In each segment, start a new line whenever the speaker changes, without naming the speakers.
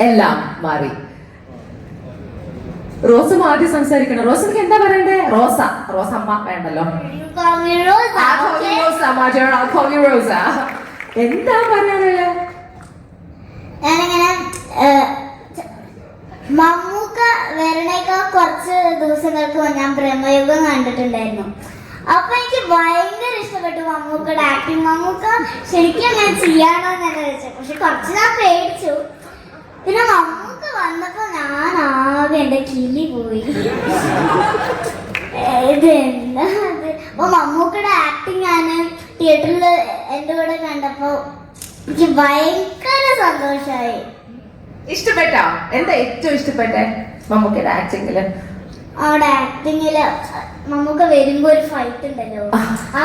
എല്ലാം മാറി. റോസും ആദ്യം സംസാരിക്കണം. റോസമ്മക്ക് എന്താ പറയണ്ടേ? റോസ. വേണ്ടല്ലോ.
റോസ call
you Rosa. എന്താ പറയാനുള്ളത്
മമ്മൂക്ക വരണേക്കാൾ കുറച്ച് ദിവസങ്ങൾക്ക് ഞാൻ ബ്രഹ്മയുഗം കണ്ടിട്ടുണ്ടായിരുന്നു. അപ്പൊ എനിക്ക് ഭയങ്കര ഇഷ്ടപ്പെട്ടു മമ്മൂക്കയുടെ ആക്ടിങ് മമ്മൂക്ക ശരിക്കും ഞാൻ ചെയ്യാണോ എന്ന് വെച്ചു പക്ഷെ കുറച്ച് ഞാൻ പേടിച്ചു പിന്നെ മമ്മൂക്ക വന്നപ്പോ ഞാൻ എന്റെ കിളി പോയി. ഇതെന്താ ഇത്? അപ്പൊ മമ്മൂക്കയുടെ ആക്ടിങ് ഞാൻ തിയേറ്ററിൽ എന്റെ കൂടെ കണ്ടപ്പോ എനിക്ക് ഭയങ്കര സന്തോഷമായി
ഇഷ്ടപ്പെട്ടോ? എന്താ ഏറ്റവും ഇഷ്ടപ്പെട്ടെ മമ്മൂക്കയുടെ ആക്ടിങ്ങിൽ
അവിടെ ആക്ടിങ്ങിൽ മമ്മൂക്ക വരുമ്പോ ഒരു ഫൈറ്റ് ഉണ്ടല്ലോ. ആ.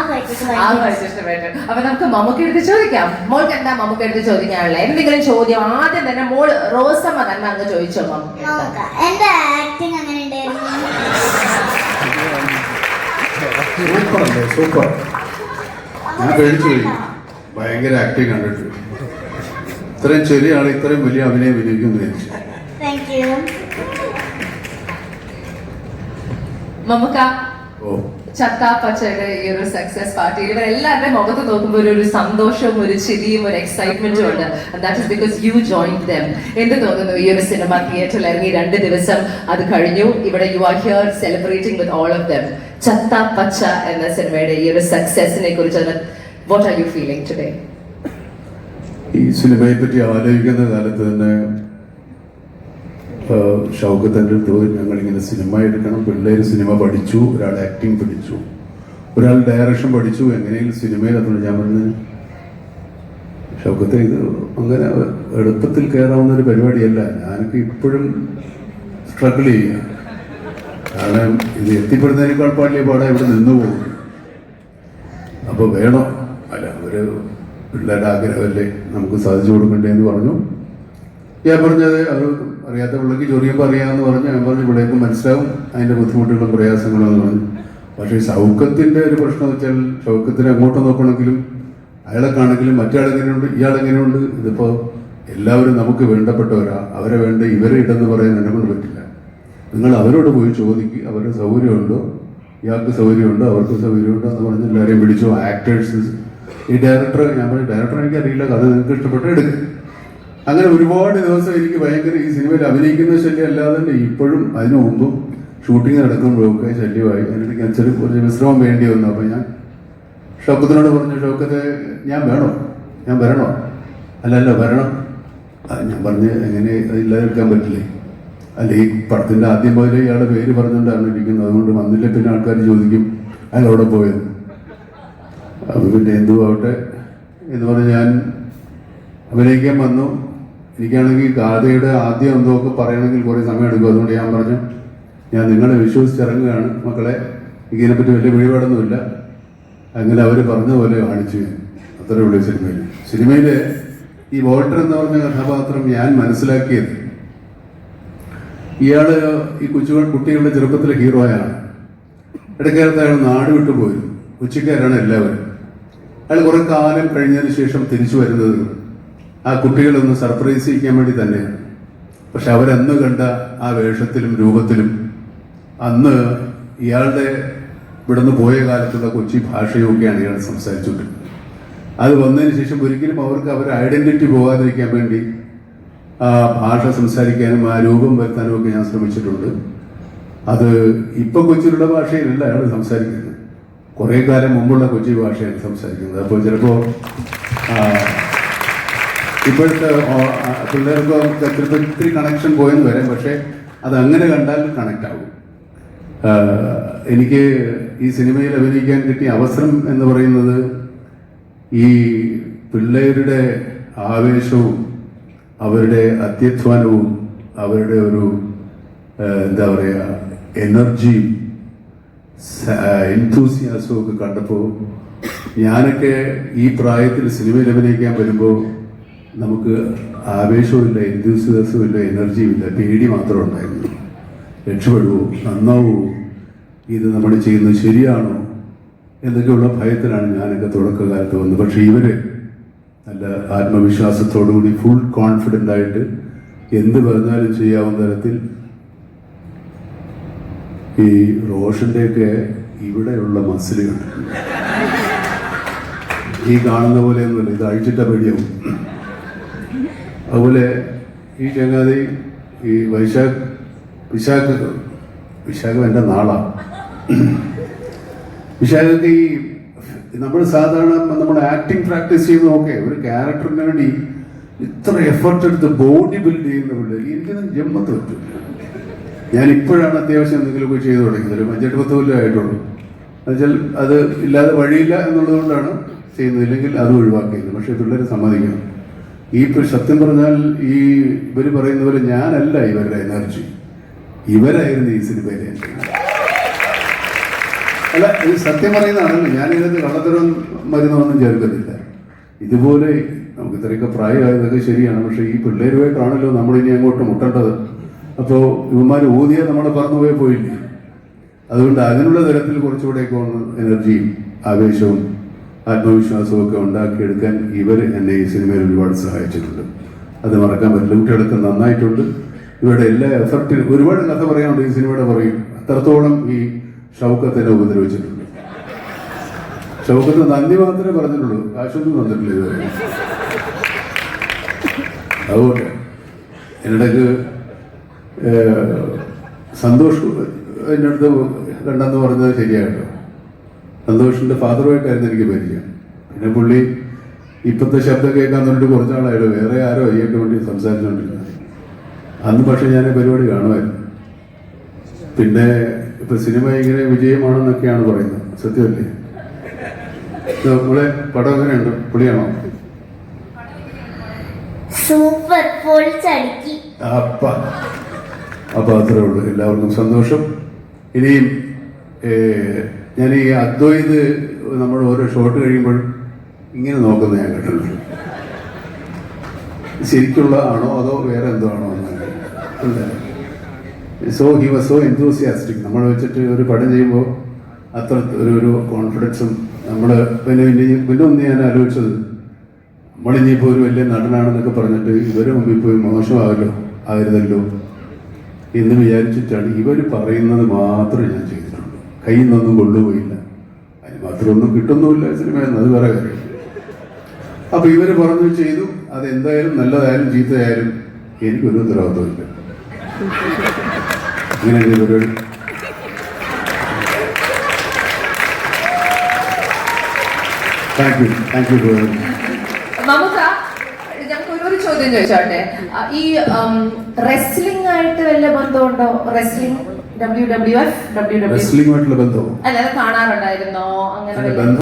ഫൈറ്റ്
ഇഷ്ടപ്പെട്ടു. അപ്പൊ നമുക്ക് മമ്മൂക്ക എടുത്ത് ചോദിക്കാം. മോൾക്ക് എന്താ മമ്മൂക്ക എടുത്ത് ചോദിക്കാനുള്ളത്? എന്തെങ്കിലും ചോദ്യം ആദ്യം തന്നെ മോൾ റോസമ്മ തന്നെ അങ്ങ് ചോദിച്ചോ മമ്മൂക്ക
എന്താ എന്റെ ആക്ടിങ് അങ്ങനെ
സൂപ്പർ അല്ലേ സൂപ്പർ. ഞാൻ പേടിച്ചു ഭയങ്കര ആക്ടിങ് കണ്ടിട്ട്. ഇത്രയും ചെറിയ ആൾ ഇത്രയും വലിയ അഭിനയം
താങ്ക് യു
മമ്മൂക്ക
ഓ.
ചത്ത പച്ചയുടെ ഈ ഒരു സക്സസ് പാർട്ടി ഇവരെല്ലാവരുടെ മുഖത്ത് നോക്കുമ്പോൾ ഒരു- ഒരു സന്തോഷവും ഒരു ചിരിയും ഒരു എക്സൈറ്റ്മെന്റും ഉണ്ട്. That is because you join them എന്ത് തോന്നുന്നു? ഈ ഒരു സിനിമ തിയേറ്ററിൽ ഇറങ്ങി രണ്ട് ദിവസം അത് കഴിഞ്ഞു. ഇവിടെ you are here celebrating with all of them Chatha Pacha എന്ന സിനിമയുടെ ഈ ഒരു സക്സസിനെ കുറിച്ച് what are you feeling today
ഈ സിനിമയെ പറ്റി ആലോചിക്കുന്ന കാലത്ത് തന്നെ ഷൗക്കത്തിന്റെ അടുത്ത് പോയി ഞങ്ങളിങ്ങനെ സിനിമ എടുക്കണം. പിള്ളേർ സിനിമ പഠിച്ചു ഒരാൾ ആക്ടിങ് പഠിച്ചു. ഒരാൾ ഡയറക്ഷൻ പഠിച്ചു എങ്ങനെയെങ്കിലും സിനിമയിൽ എത്തണം. ഞാൻ പറഞ്ഞു ഷൗക്കത്തെ ഇത് അങ്ങനെ എളുപ്പത്തിൽ കയറാവുന്ന ഒരു പരിപാടിയല്ല. ഞാനൊക്കെ ഇപ്പോഴും സ്ട്രഗിൾ ചെയ്യുക. കാരണം ഇത് എത്തിപ്പെടുന്നതിനേക്കാൾ പാടിയ പാടെ ഇവിടെ നിന്ന് പോകും അപ്പോൾ വേണം. അല്ല അവർ പിള്ളേരുടെ ആഗ്രഹമല്ലേ? നമുക്ക് സാധിച്ചു കൊടുക്കണ്ടേ എന്ന് പറഞ്ഞു. ഞാൻ പറഞ്ഞത് അത് അറിയാത്ത പിള്ളേക്ക് ചോദിക്കുമ്പോൾ അറിയാമെന്ന് പറഞ്ഞ് ഞാൻ പറഞ്ഞു ഇവിടേക്ക് മനസ്സിലാവും. അതിന്റെ ബുദ്ധിമുട്ടുകളും പ്രയാസങ്ങളും എന്ന് പറഞ്ഞു. പക്ഷേ സൗഖ്യത്തിന്റെ ഒരു പ്രശ്നം വെച്ചാൽ സൗഖ്യത്തിന് അങ്ങോട്ട് നോക്കണമെങ്കിലും അയാളെ കാണെങ്കിലും മറ്റാളെങ്ങനെയുണ്ട് ഇയാളെങ്ങനെയുണ്ട് ഇതിപ്പോൾ എല്ലാവരും നമുക്ക് വേണ്ടപ്പെട്ടവരാ. അവരെ വേണ്ട ഇവരെ ഇടെന്ന് പറയാൻ എന്നെ കൊണ്ട് പറ്റില്ല. നിങ്ങൾ അവരോട് പോയി ചോദിക്കുക അവരുടെ സൗകര്യമുണ്ടോ? ഇയാൾക്ക് സൗകര്യമുണ്ടോ? അവർക്ക് സൗകര്യമുണ്ടോ? എന്ന് പറഞ്ഞ് എല്ലാവരെയും വിളിച്ചു. ആക്ടേഴ്സ് ഈ ഡയറക്ടർ ഞാൻ പറഞ്ഞു ഡയറക്ടർ എനിക്കറിയില്ല. കഥ നിങ്ങൾക്ക് ഇഷ്ടപ്പെട്ട് എടുക്കും. അങ്ങനെ ഒരുപാട് ദിവസം എനിക്ക് ഭയങ്കര ഈ സിനിമയിൽ അഭിനയിക്കുന്ന ശല്യം അല്ലാതെ തന്നെ ഇപ്പോഴും അതിനു മുമ്പും ഷൂട്ടിംഗ് നടക്കുമ്പോഴൊക്കെ ശല്യമായി. എനിക്ക് ചെറിയ കുറച്ച് വിശ്രമം വേണ്ടി വന്നു. അപ്പോൾ ഞാൻ ഷൗക്കത്തിനോട് പറഞ്ഞു ഷൗക്കത്തെ ഞാൻ വേണോ? ഞാൻ വരണോ? അല്ല അല്ല വരണം. ഞാൻ പറഞ്ഞ് എങ്ങനെ? ഇല്ലാതിരിക്കാൻ പറ്റില്ലേ? അല്ല ഈ പടത്തിന്റെ ആദ്യം മുതലേ ഇയാളുടെ പേര് പറഞ്ഞുകൊണ്ടാണ് ഇരിക്കുന്നത്. അതുകൊണ്ട് വന്നില്ല പിന്നെ ആൾക്കാർ ചോദിക്കും അയാൾ അവിടെ പോയത്? അത് പിന്നെ എന്തു ആവട്ടെ എന്ന് പറഞ്ഞ് ഞാൻ അഭിനയിക്കാൻ വന്നു. എനിക്കാണെങ്കിൽ ഗാഥയുടെ ആദ്യം എന്തൊക്കെ പറയണമെങ്കിൽ കുറേ സമയം എടുക്കും. അതുകൊണ്ട് ഞാൻ പറഞ്ഞു ഞാൻ നിങ്ങളെ വിശ്വസിച്ചിറങ്ങുകയാണ്. മക്കളെ ഇതിനെപ്പറ്റി വലിയ പിടിപാടൊന്നുമില്ല അങ്ങനെ അവർ പറഞ്ഞ പോലെ കാണിച്ചു അത്രേ ഉള്ളൂ സിനിമയിൽ സിനിമയിൽ ഈ വോൾട്ടർ എന്ന് പറഞ്ഞ കഥാപാത്രം ഞാൻ മനസ്സിലാക്കിയത് ഇയാൾ ഈ കൊച്ചു കുട്ടികളുടെ ചെറുപ്പത്തിലെ ഹീറോയാണ് ഇടയ്ക്കാലത്ത് അയാൾ നാട് വിട്ടു പോയി. ഉച്ചക്കാരാണ് എല്ലാവരും. അയാൾ കുറെ കാലം കഴിഞ്ഞതിന് ശേഷം തിരിച്ചു വരുന്നത് ആ കുട്ടികളൊന്ന് സർപ്രൈസ് ചെയ്യിക്കാൻ വേണ്ടി തന്നെയാണ് പക്ഷെ അവരന്ന് കണ്ട ആ വേഷത്തിലും രൂപത്തിലും അന്ന് ഇയാളുടെ ഇവിടുന്ന് പോയ കാലത്തുള്ള കൊച്ചി ഭാഷയൊക്കെയാണ് ഇയാൾ സംസാരിച്ചുകൊണ്ടിരുന്നത്. അത് വന്നതിന് ശേഷം ഒരിക്കലും അവർക്ക് അവരുടെ ഐഡന്റിറ്റി പോകാതിരിക്കാൻ വേണ്ടി ആ ഭാഷ സംസാരിക്കാനും ആ രൂപം വരുത്താനും ഒക്കെ ഞാൻ ശ്രമിച്ചിട്ടുണ്ട്. അത് ഇപ്പൊ കൊച്ചിയിലുള്ള ഭാഷയിലല്ല അയാൾ സംസാരിക്കുന്നത്. കുറെ കാലം മുമ്പുള്ള കൊച്ചി ഭാഷയാണ് സംസാരിക്കുന്നത്. അപ്പോൾ ചിലപ്പോ ആ, ഇപ്പോഴത്തെ പിള്ളേർക്ക് ചിലപ്പോൾ ഇത്തിരി കണക്ഷൻ പോയെന്ന് വരാം പക്ഷേ അത് അങ്ങനെ കണ്ടാൽ കണക്ട് ആവും. എനിക്ക് ഈ സിനിമയിൽ അഭിനയിക്കാൻ കിട്ടിയ അവസരം എന്ന് പറയുന്നത് ഈ പിള്ളേരുടെ ആവേശവും അവരുടെ അത്യധ്വാനവും അവരുടെ ഒരു എന്താ പറയുക എനർജിയും എൻതൂസിയാസവും ഒക്കെ കണ്ടപ്പോൾ ഞാനൊക്കെ ഈ പ്രായത്തിൽ സിനിമയിൽ അഭിനയിക്കാൻ വരുമ്പോൾ നമുക്ക് ആവേശമില്ല എൻതൂസിയാസവും ഇല്ല എനർജിയും ഇല്ല പേടി മാത്രം ഉണ്ടായിരുന്നു രക്ഷപ്പെടുവോ? നന്നാവോ ഇത് നമ്മൾ ചെയ്യുന്നത് ശരിയാണോ? എന്നൊക്കെയുള്ള ഭയത്തിലാണ് ഞാനൊക്കെ തുടക്കകാലത്ത് വന്നത്. പക്ഷേ ഇവർ നല്ല ആത്മവിശ്വാസത്തോടുകൂടി ഫുൾ കോൺഫിഡന്റ് ആയിട്ട് എന്ത് പറഞ്ഞാലും ചെയ്യാവുന്ന തരത്തിൽ ഈ റോഷന്റെയൊക്കെ ഇവിടെയുള്ള മസിലുകൾ. ഈ കാണുന്ന പോലെയൊന്നുമല്ല ഇത് അഴിച്ചിട്ട പേടിയാവും. അതുപോലെ ഈ ചങ്ങാതി ഈ വൈശാഖ് വിശാഖ വിശാഖം എന്റെ നാളാണ് വിശാഖക്ക് ഈ നമ്മൾ സാധാരണ നമ്മൾ ആക്ടിങ് പ്രാക്ടീസ് ചെയ്യുന്ന നോക്കെ ഒരു ക്യാരക്ടറിന് വേണ്ടി ഇത്ര എഫർട്ട് എടുത്ത് ബോഡി ബിൽഡ് ചെയ്യുന്ന പിള്ളേർ എനിക്കൊന്നും ജമ്മത്ത് പറ്റില്ല ഞാൻ ഇപ്പോഴാണ് അത്യാവശ്യം എന്തെങ്കിലുമൊക്കെ ചെയ്തു തുടങ്ങിയത്. അഞ്ചെട്ട് പത്ത് കൊല്ലം ആയിട്ടുള്ളൂ. എന്നുവെച്ചാൽ അത് ഇല്ലാതെ വഴിയില്ല എന്നുള്ളത് കൊണ്ടാണ് ചെയ്യുന്നത്. ഇല്ലെങ്കിൽ അത് ഒഴിവാക്കിയത്. പക്ഷേ പിള്ളേർ സമ്മതിക്കണം. ഈ സത്യം പറഞ്ഞാൽ ഈ ഇവർ പറയുന്ന പോലെ ഞാനല്ല ഇവരുടെ എനർജി. ഇവരായിരുന്നു ഈ സിനിമയിലെ അല്ല ഇത് സത്യം പറയുന്നതാണ്. ഞാൻ ഇതിനകത്ത് കള്ളത്തരം മരുന്നൊന്നും ചേർക്കുന്നില്ല. ഇതുപോലെ നമുക്ക് ഇത്രയൊക്കെ പ്രായമായതൊക്കെ ശരിയാണ്. പക്ഷെ ഈ പിള്ളേരുമായിട്ടാണല്ലോ നമ്മൾ ഇനി അങ്ങോട്ട് മുട്ടേണ്ടത്. അപ്പോൾ ഇവന്മാർ ഊതിയാൽ നമ്മളെ പറന്നുപോയി പോയില്ലേ? അതുകൊണ്ട് അതിനുള്ള തരത്തിൽ കുറച്ചുകൂടെയൊക്കെ ഒന്ന് എനർജിയും ആവേശവും ആത്മവിശ്വാസവും ഒക്കെ ഉണ്ടാക്കിയെടുക്കാൻ ഇവർ എന്നെ ഈ സിനിമയിൽ ഒരുപാട് സഹായിച്ചിട്ടുണ്ട്. അത് മറക്കാൻ പറ്റില്ല. കുട്ടികളൊക്കെ നന്നായിട്ടുണ്ട്. ഇവരുടെ എല്ലാ എഫർട്ടിനും ഒരുപാട് കഥ പറയാനുണ്ട് ഈ സിനിമയുടെ പറയും അത്രത്തോളം ഈ ഷൗക്കത്തിനെ ഉപദ്രവിച്ചിട്ടുണ്ട്. ഷൗക്കത്ത് നന്ദി മാത്രമേ പറഞ്ഞിട്ടുള്ളൂ. കാശൊന്നും തന്നിട്ടില്ല ഇതുവരെ. അതുപോലെ എന്നിടക്ക് സന്തോഷ് എന്റെ അടുത്ത് കണ്ടെന്ന് പറഞ്ഞത് ശരിയായിട്ടോ? സന്തോഷിന്റെ ഫാദറുമായിട്ടായിരുന്നു എനിക്ക് പരിചയം. പിന്നെ പുള്ളി ഇപ്പോഴത്തെ ശബ്ദം കേൾക്കാൻ വേണ്ടി കുറച്ചാളായിട്ട് വേറെ ആരോ അയ്യൊക്കെ വേണ്ടി സംസാരിച്ചുകൊണ്ടിരുന്നത് അന്ന് പക്ഷെ ഞാൻ പരിപാടി കാണുമായിരുന്നു. പിന്നെ ഇപ്പൊ സിനിമ ഇങ്ങനെ വിജയമാണെന്നൊക്കെയാണ് പറയുന്നത്. സത്യമല്ലേ? നമ്മളെ പടം എങ്ങനെയുണ്ട്? പുള്ളിയാണോ?
സൂപ്പർ.
അപ്പ അപ്പൊ അത്രേ ഉള്ളൂ. എല്ലാവർക്കും സന്തോഷം. ഇനിയും ഞാൻ ഈ അദ്വൈത് നമ്മൾ ഓരോ ഷോട്ട് കഴിയുമ്പോൾ ഇങ്ങനെ നോക്കുന്ന ഞാൻ കേട്ടിട്ടുണ്ട്. ശരിക്കുള്ള ആണോ അതോ വേറെ എന്തോ ആണോ so he was so enthusiastic നമ്മൾ വെച്ചിട്ട് ഒരു പടം ചെയ്യുമ്പോൾ അത്ര ഒരു ഒരു കോൺഫിഡൻസും നമ്മൾ പിന്നെ പിന്നെ പിന്നെ ഒന്ന് ഞാൻ ആലോചിച്ചത് നമ്മളിനിയിപ്പോൾ ഒരു വലിയ നടനാണെന്നൊക്കെ പറഞ്ഞിട്ട് ഇവരെ മുമ്പിൽ പോയി മോശമാകല്ലോ ആകരുതല്ലോ എന്ന് വിചാരിച്ചിട്ടാണ് ഇവർ പറയുന്നത് മാത്രം ഞാൻ ചെയ്തിട്ടുള്ളൂ കയ്യിൽ നിന്നൊന്നും കൊണ്ടുപോയില്ല. അതിന് മാത്രം ഒന്നും കിട്ടുന്നുമില്ല സിനിമയെന്ന് അത് വേറെ കാര്യം. അപ്പൊ ഇവർ പറഞ്ഞു ചെയ്തു അത് എന്തായാലും നല്ലതായാലും ചീത്തയായാലും എനിക്കൊരു ഉത്തരവാദിത്വമില്ല. ഇങ്ങനെ ഒരു പരിപാടി. താങ്ക് യു
ഒരു ചോദ്യം ചോദിച്ചോട്ടെ. ഈ റെസ്ലിംഗ് ആയിട്ട് വല്ല ബന്ധമുണ്ടോ? Wrestling W W F W W
റെസ്ലിംഗുമായിട്ടുള്ള ബന്ധവും
അല്ല അത് കാണാറുണ്ടായിരുന്നോ? അങ്ങനെ
ബന്ധം